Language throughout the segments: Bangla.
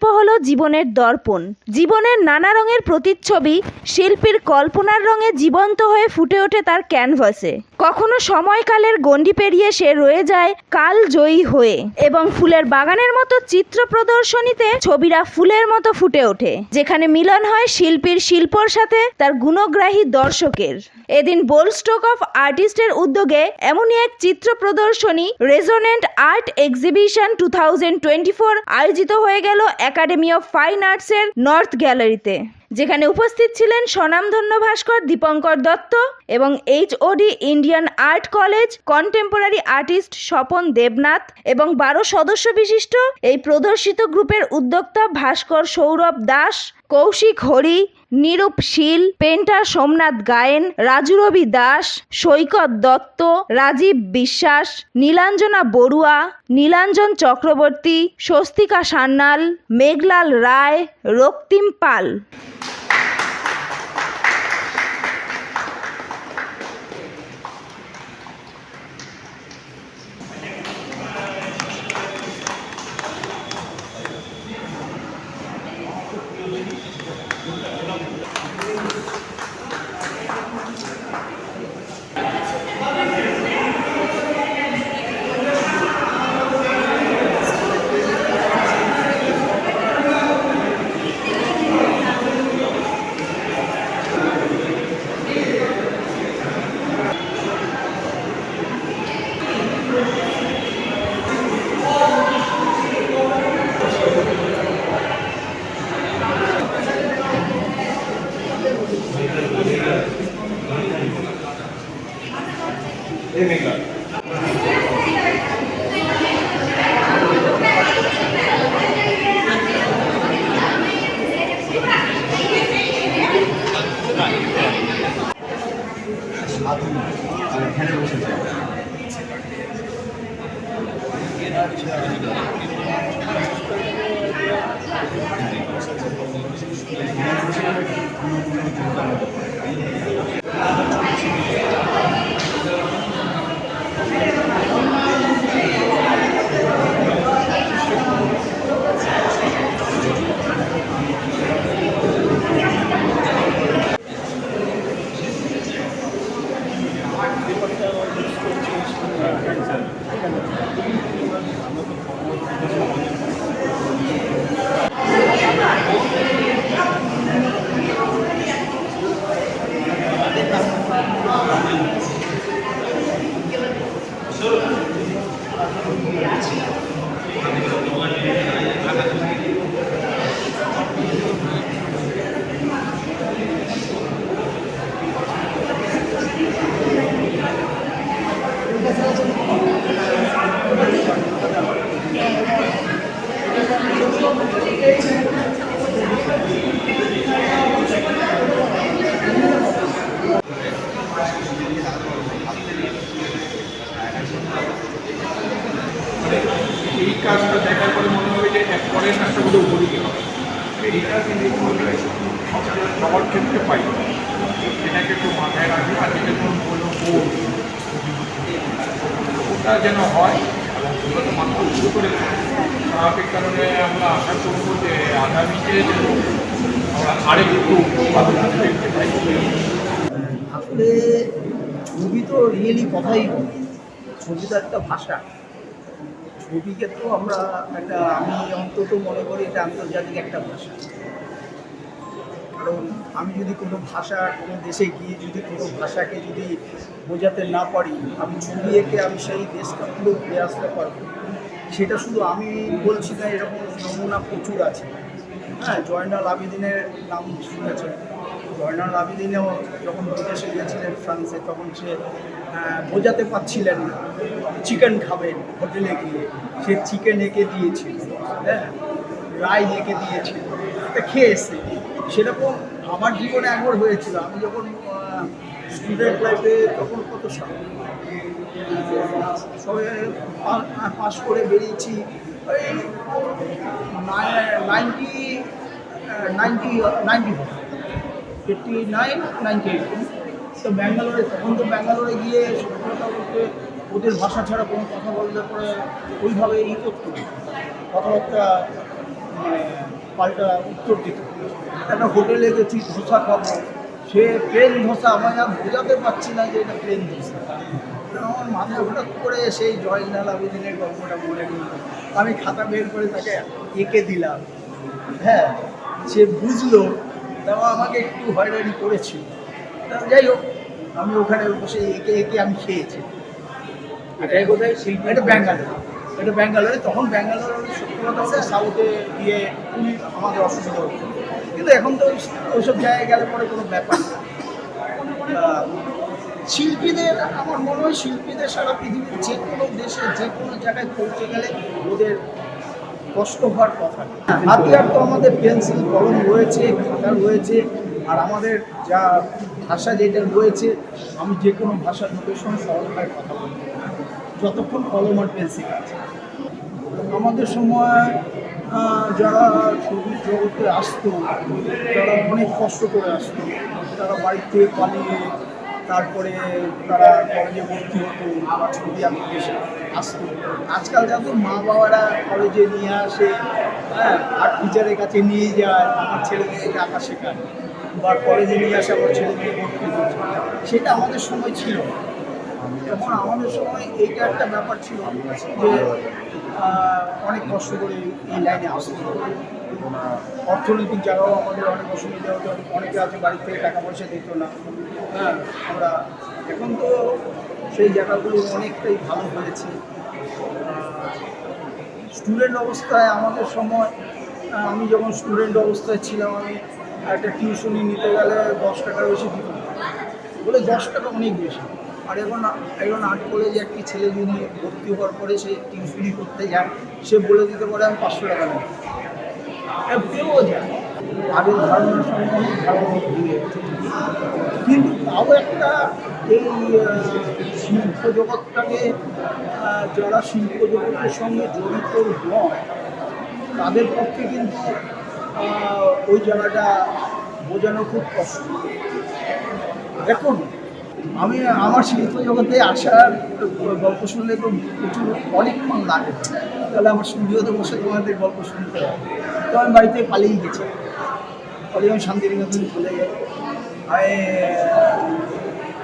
শিল্প হলো জীবনের দর্পণ। জীবনের নানা রঙের প্রতিচ্ছবি শিল্পীর কল্পনার রঙে জীবন্ত হয়ে ফুটে ওঠে তার ক্যানভাসে। কখনো সময়কালের গণ্ডি পেরিয়ে সে রয়ে যায় কাল জয়ী হয়ে এবং ফুলের বাগানের মতো চিত্র প্রদর্শনীতে ছবিরা ফুলের মতো ফুটে ওঠে, যেখানে মিলন হয় শিল্পীর শিল্পর সাথে তার গুণগ্রাহী দর্শকের। এদিন বোল্ড অফ আর্টিস্টের উদ্যোগে এমনই এক চিত্র প্রদর্শনী resonant art exhibition two thousand twenty four আয়োজিত হয়ে গেল একাডেমি অফ ফাইন আর্টসের নর্থ গ্যালারিতে, যেখানে উপস্থিত ছিলেন স্বনামধন্য ভাস্কর দীপঙ্কর দত্ত এবং HOD Indian art college contemporary artist Swapan Debnath এবং বারো সদস্য বিশিষ্ট এই প্রদর্শিত গ্রুপের উদ্যোক্তা ভাস্কর সৌরভ দাস। কৌশিক হরি, নিরূপ শীল, পেন্টার সোমনাথ গায়েন রাজুরবি দাস, সৈকত দত্ত, রাজীব বিশ্বাস, নীলাঞ্জনা বড়ুয়া, নীলাঞ্জন চক্রবর্তী, স্বস্তিকা সান্যাল, মেঘলাল রায়, রক্তিম পাল। এখানে বসেছে এই কাজটা দেখার পরে মনে হবে যে এক পরের বোধহয় উপদিকে হবে। এইটা কিন্তু সবার ক্ষেত্রে পাই। এটাকে একটু মাথায় রাখবে আর যেটা যখন বলল ওটা যেন হয়, এবং মূলত মানুষ শুরু করে স্বাভাবিক কারণে আমরা আশা করব যে আগামীতে যেন আমরা আরেকটু কিছু দেখতে পাই। আসলে ছবি তো রিয়েলি কথাই ছবি তো একটা ভাষা। ছবিকে তো আমরা একটা, আমি অন্তত মনে করি এটা আন্তর্জাতিক একটা ভাষা। কারণ আমি যদি কোনো ভাষা কোনো দেশে গিয়ে যদি কোনো ভাষাকে যদি বোঝাতে না পারি, আমি ছবি এঁকে আমি সেই দেশটা পুরো ঘুরে আসতে পারব সেটা শুধু আমি বলছি না, এরকম নমুনা প্রচুর আছে। হ্যাঁ জয়নাল আবেদিনের নাম শুনেছেন। জয়নাল আবেদিনেও যখন বিদেশে গিয়েছিলেন ফ্রান্সে, তখন সে বোঝাতে পারছিলেন না চিকেন খাবেন হোটেলে গিয়ে। সে চিকেন এঁকে দিয়েছিল হ্যাঁ রাই এঁকে দিয়েছিল তা খেয়ে এসে সেরকম আমার জীবনে একবার হয়েছিল। আমি যখন স্টুডেন্ট লাইফে তখন কত সাল? সবে পাস করে বেরিয়েছি ওই ninety ninety ninety fifty nine ninety eight তো ব্যাঙ্গালোরে তখন তো ব্যাঙ্গালোরে গিয়ে সফলতা বলতে ওদের ভাষা ছাড়া কোনো কথা বলতে পরে ওইভাবে ই করতো। কথাবার্তা মানে পাল্টা উত্তর দিত। একটা হোটেলে গেছি, ধোসা খাব। সে প্লেন ধোসা আমি আর বোঝাতে পারছি না যে এটা প্লেন ধোসা। আমার মাথায় হঠাৎ করে সেই জয়নাল আবেদিনের গল্পটা মনে গেল আমি খাতা বের করে তাকে এঁকে দিলাম। হ্যাঁ সে বুঝলো তাও আমাকে একটু হয়রানি করেছিল। যাই হোক আমি ওখানে বসে এঁকে এঁকে আমি খেয়েছি। এটাই কোথায়? শিল্পী? এটা ব্যাঙ্গালোর। এটা ব্যাঙ্গালোরে। তখন ব্যাঙ্গালোর সত্যি কথা বলতে সাউথে গিয়ে খুবই আমাদের অসুবিধা হতো কিন্তু এখন তো ওই- ওইসব জায়গায় গেলে পরে কোনো ব্যাপার না। শিল্পীদের আমার মনে হয় শিল্পীদের সারা পৃথিবীর যে কোনো দেশে যে কোনো জায়গায় পৌঁছে গেলে ওদের কষ্ট হওয়ার কথা। হাতিয়ার তো আমাদের পেন্সিল, কলম রয়েছে খাতা রয়েছে, আর আমাদের যা ভাষা যেটা রয়েছে, আমি যে কোনো ভাষার লোকের সঙ্গে সরলতায় কথা বলতে। যতক্ষণ কলম আর পেন্সিল আছে আমাদের সময় যারা ছবির জগতে আসতো তারা অনেক কষ্ট করে আসতো, তারা বাড়িতে পালিয়ে তারপরে তারা কলেজে ভর্তি হতো বা ছবি আঁকতে এসে আসতো আজকাল যত মা বাবারা কলেজে নিয়ে আসে হ্যাঁ আর্ট টিচারের কাছে নিয়ে যায় আমার ছেলে মেয়েকে আঁকা শেখায় বা কলেজে নিয়ে আসে আমার ছেলে মেয়ে ভর্তি করছে সেটা আমাদের সময় ছিল। তখন আমাদের সময় এইটা একটা ব্যাপার ছিল যে অনেক কষ্ট করে এই লাইনে আসতে। অর্থনৈতিক জায়গাও আমাদের অনেক অসুবিধা হতো। অনেকে আছে বাড়ি থেকে টাকা পয়সা দিত না। হ্যাঁ আমরা এখন তো সেই জায়গাগুলো অনেকটাই ভালো হয়েছে। স্টুডেন্ট অবস্থায় আমাদের সময় আমি যখন স্টুডেন্ট অবস্থায় ছিলাম, আমি একটা টিউশনি নিতে গেলে দশ টাকার বেশি দিত বলে দশ টাকা অনেক বেশি। আর এখন এখন আর্ট কলেজে একটি ছেলে যদি ভর্তি হওয়ার পরে সে টিউশনি করতে যায়, সে বলে দিতে পারে আমি পাঁচশো টাকা নেব। পেয়েও যায়। আগের ধারণার সঙ্গে কিন্তু তাও একটা এই শিল্প জগৎটাকে যারা শিল্প জগতের সঙ্গে জড়িত নয়, তাদের পক্ষে কিন্তু ওই জায়গাটা বোঝানো খুব কষ্ট। দেখুন আমি আমার শিল্প জগতে আসার গল্প শুনলে তো প্রচুর অনেকক্ষণ লাগে। তাহলে আমার স্টুডিওতে বসে তোমাদের গল্প শুনতে হবে। তো আমি বাড়িতে পালিয়ে গেছি। পালিয়ে আমি শান্তিনিকেতন চলে যাই।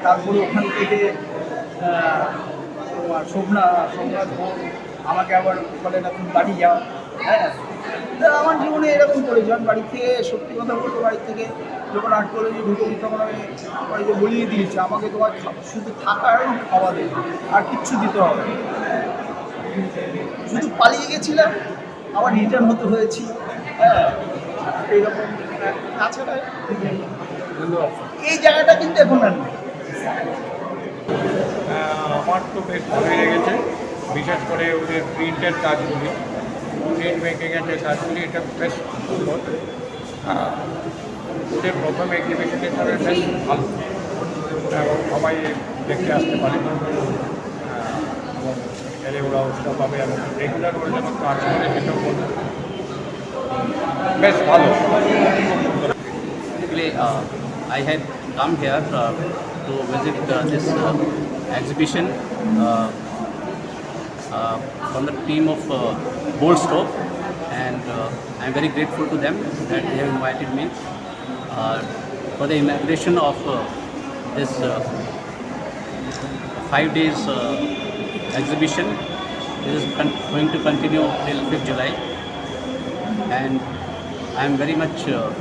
তারপরে ওখান থেকে তোমার শোভনা বোন আমাকে আবার বলে না বাড়ি যাও। হ্যাঁ? আমার জীবনে এরকম করেছি। আমি বাড়ি থেকে সত্যি কথা বলতে বাড়ি থেকে যখন আর্ট কলেজে ঢুকেছি তখন আমি বাড়িতে বলিয়ে দিয়েছি, আমাকে তোমার শুধু থাকা এবং খাওয়া দেবে, আর কিচ্ছু দিতে হবে শুধু পালিয়ে গেছিলাম, আবার রিটার্ন হতে হয়েছি। হ্যাঁ এইরকম তাছাড়া এই জায়গাটা কিন্তু এখন আর আমার তো বেশ ভালোই লেগেছে, বিশেষ করে ওদের প্রিন্টের কাজগুলি। প্রিন্ট মেকিংয়ের যে কাজগুলি এটা বেশ সুন্দর আহ, ওদের প্রথম এক্সিবিশন হিসাবে বেশ ভালো এবং সবাই দেখতে আসতে পারে। আহ, এবং এলে ওরা উৎসবভাবে এবং রেগুলার ওরা যেন কাজ করে সেটাও বলতে বেশ ভালো। Basically, uh, I had come here uh, to visit uh, this uh, exhibition uh, uh, from the team of uh, Bold Stove, and uh, I'm very grateful to them that they have invited me uh, for the inauguration of uh, this uh, five days uh, exhibition. It is going to continue till 5th July, and I'm very much. Uh,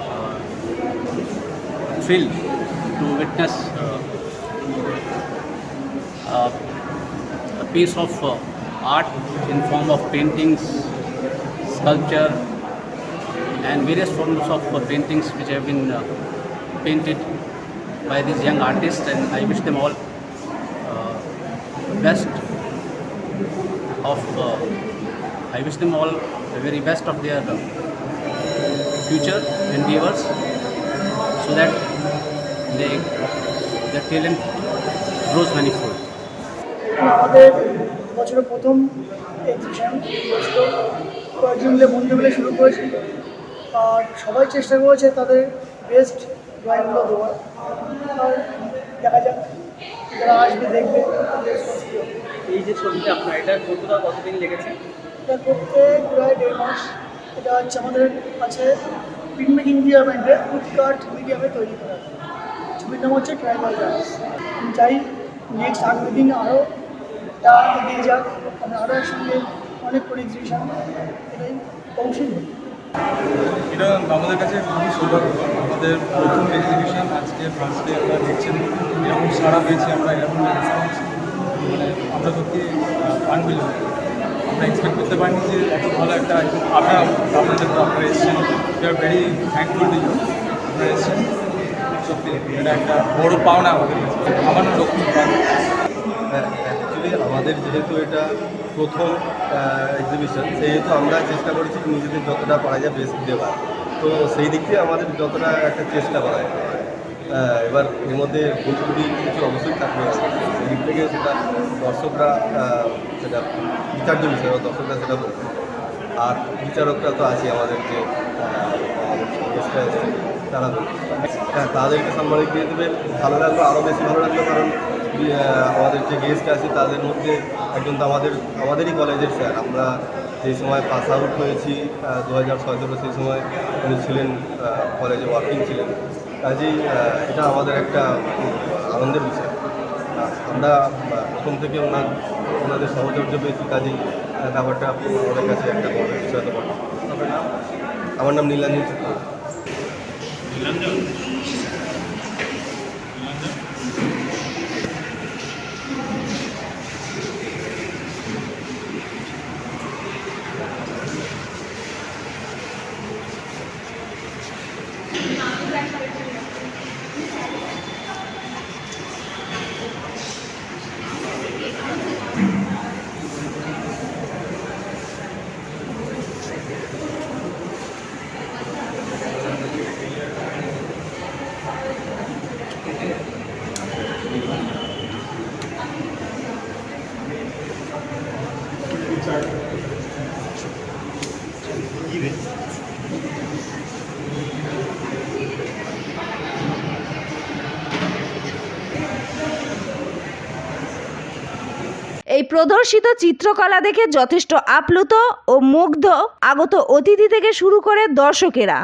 uh, thrilled to witness uh, uh, a piece of uh, art in form of paintings, sculpture, and various forms of uh, paintings which have been uh, painted by these young artists, and I wish them all uh, best of. Uh, I wish them all the very best of their uh, future endeavors so that they, their talent grows manifold. বছরের প্রথম এক্সিবিশন কয়েকজন মিলে বন্ধু মিলে শুরু করেছি। আর সবাই চেষ্টা করেছে তাদের বেস্ট ড্রয়িংগুলো দেওয়ার। আর দেখা যাক যারা আসবে দেখবে। এই যে ছবিটা আপনার এটা কতটা কতদিন লেগেছে? এটা করতে প্রায় দেড় মাস। এটা হচ্ছে আমাদের আছে প্রিন্ট মেকিং ডিপার্টমেন্টে ফুডকার্ট মিডিয়ামে তৈরি করা। ছবির নাম হচ্ছে ট্রাইবাল ডান্স আমি চাই নেক্সট আগামী দিন আরও এটা এগিয়ে যাক আরও একসঙ্গে অনেক করে এক্সিবিশন এটাই অবশ্যই এটা আমাদের কাছে খুবই সৌভাগ্য। আমাদের প্রথম এক্সিবিশন আজকে ফার্স্ট ডে আমরা দেখছেন। এরকম সারা পেয়েছি আমরা এরকম রেসপন্স মানে আমরা সত্যি আনবিল আমরা এক্সপেক্ট করতে পারিনি যে এত ভালো একটা আপনারা আপনাদের আপনারা এসেছেন। We are very thankful to you আপনারা এসেছেন। সত্যি এটা একটা বড় পাওনা আমাদের কাছে। আমার নাম লক্ষ্মী পাল আমাদের যেহেতু এটা প্রথম এক্সিবিশন সেহেতু আমরা চেষ্টা করেছি নিজেদের যতটা পারা যায় বেস্ট দেওয়ার তো সেই দিক দিয়ে আমাদের যতটা একটা চেষ্টা করা যায়। এবার এর মধ্যে ভুল ত্রুটি কিছু অবশ্যই থাকবে। সেই দিক থেকে সেটা দর্শকরা সেটা বিচার্য বিষয় দর্শকরা সেটা বলবে। আর বিচারকরা তো আছে আমাদের যে তারা। হ্যাঁ তাদেরকে সম্মানিত দিয়ে দেবেন। ভালো লাগল আরও বেশি ভালো লাগল, কারণ আমাদের যে গেস্ট আছে, তাদের মধ্যে একজন তো আমাদের আমাদেরই কলেজের স্যার আমরা যে সময় পাস আউট হয়েছি দু হাজার ছয় সতেরো সেই সময় উনি ছিলেন কলেজে ওয়ার্কিং ছিলেন। কাজেই এটা আমাদের একটা আনন্দের বিষয়। আমরা প্রথম থেকে ওনার ওনাদের সহচর্য পেয়েছি, কাজেই ব্যাপারটা আমাদের কাছে একটা বিষয় তো। আমার নাম নীলাঞ্জন চক্রবর্তী। এই প্রদর্শিত চিত্রকলা দেখে যথেষ্ট আপ্লুত ও মুগ্ধ আগত অতিথি থেকে শুরু করে দর্শকেরা।